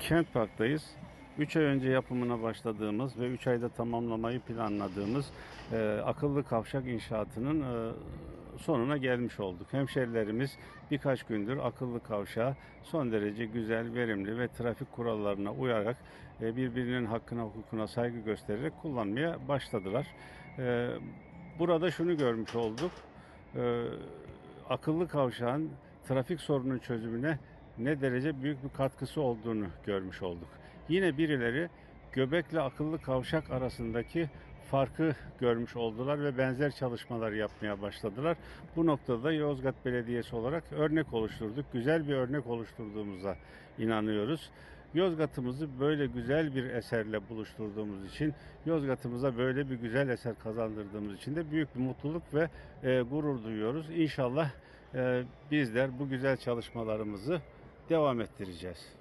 Kent Park'tayız. 3 ay önce yapımına başladığımız ve 3 ayda tamamlamayı planladığımız e, akıllı kavşak inşaatının e, sonuna gelmiş olduk. Hemşerilerimiz birkaç gündür akıllı kavşağı son derece güzel, verimli ve trafik kurallarına uyarak e, birbirinin hakkına, hukukuna saygı göstererek kullanmaya başladılar. E, burada şunu görmüş olduk. E, akıllı kavşağın trafik sorunun çözümüne ne derece büyük bir katkısı olduğunu görmüş olduk. Yine birileri Göbek'le akıllı kavşak arasındaki farkı görmüş oldular ve benzer çalışmalar yapmaya başladılar. Bu noktada Yozgat Belediyesi olarak örnek oluşturduk. Güzel bir örnek oluşturduğumuza inanıyoruz. Yozgat'ımızı böyle güzel bir eserle buluşturduğumuz için, Yozgat'ımıza böyle bir güzel eser kazandırdığımız için de büyük bir mutluluk ve e, gurur duyuyoruz. İnşallah e, bizler bu güzel çalışmalarımızı devam ettireceğiz.